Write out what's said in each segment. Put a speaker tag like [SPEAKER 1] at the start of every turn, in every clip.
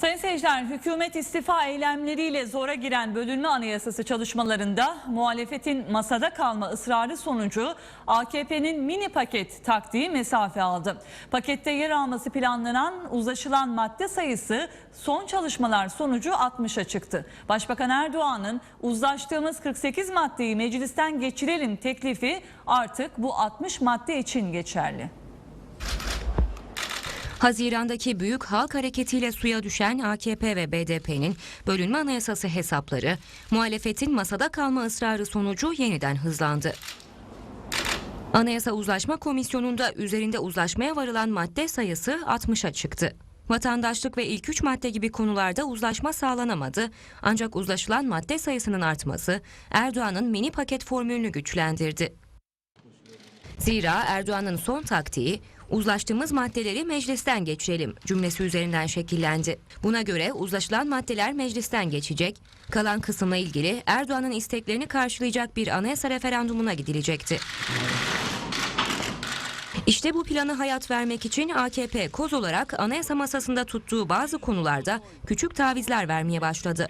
[SPEAKER 1] Sayın seyirciler, hükümet istifa eylemleriyle zora giren bölünme anayasası çalışmalarında muhalefetin masada kalma ısrarı sonucu AKP'nin mini paket taktiği mesafe aldı. Pakette yer alması planlanan uzlaşılan madde sayısı son çalışmalar sonucu 60'a çıktı. Başbakan Erdoğan'ın uzlaştığımız 48 maddeyi meclisten geçirelim teklifi artık bu 60 madde için geçerli.
[SPEAKER 2] Hazirandaki büyük halk hareketiyle suya düşen AKP ve BDP'nin bölünme anayasası hesapları, muhalefetin masada kalma ısrarı sonucu yeniden hızlandı. Anayasa Uzlaşma Komisyonu'nda üzerinde uzlaşmaya varılan madde sayısı 60'a çıktı. Vatandaşlık ve ilk üç madde gibi konularda uzlaşma sağlanamadı. Ancak uzlaşılan madde sayısının artması Erdoğan'ın mini paket formülünü güçlendirdi. Zira Erdoğan'ın son taktiği uzlaştığımız maddeleri meclisten geçirelim cümlesi üzerinden şekillendi. Buna göre uzlaşılan maddeler meclisten geçecek, kalan kısımla ilgili Erdoğan'ın isteklerini karşılayacak bir anayasa referandumuna gidilecekti. İşte bu planı hayat vermek için AKP koz olarak anayasa masasında tuttuğu bazı konularda küçük tavizler vermeye başladı.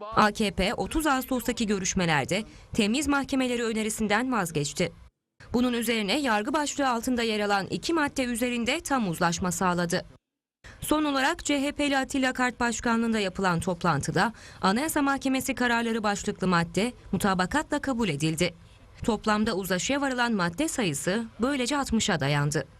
[SPEAKER 2] AKP 30 Ağustos'taki görüşmelerde temiz mahkemeleri önerisinden vazgeçti. Bunun üzerine yargı başlığı altında yer alan iki madde üzerinde tam uzlaşma sağladı. Son olarak CHP'li Atilla Kart Başkanlığı'nda yapılan toplantıda Anayasa Mahkemesi kararları başlıklı madde mutabakatla kabul edildi. Toplamda uzlaşıya varılan madde sayısı böylece 60'a dayandı.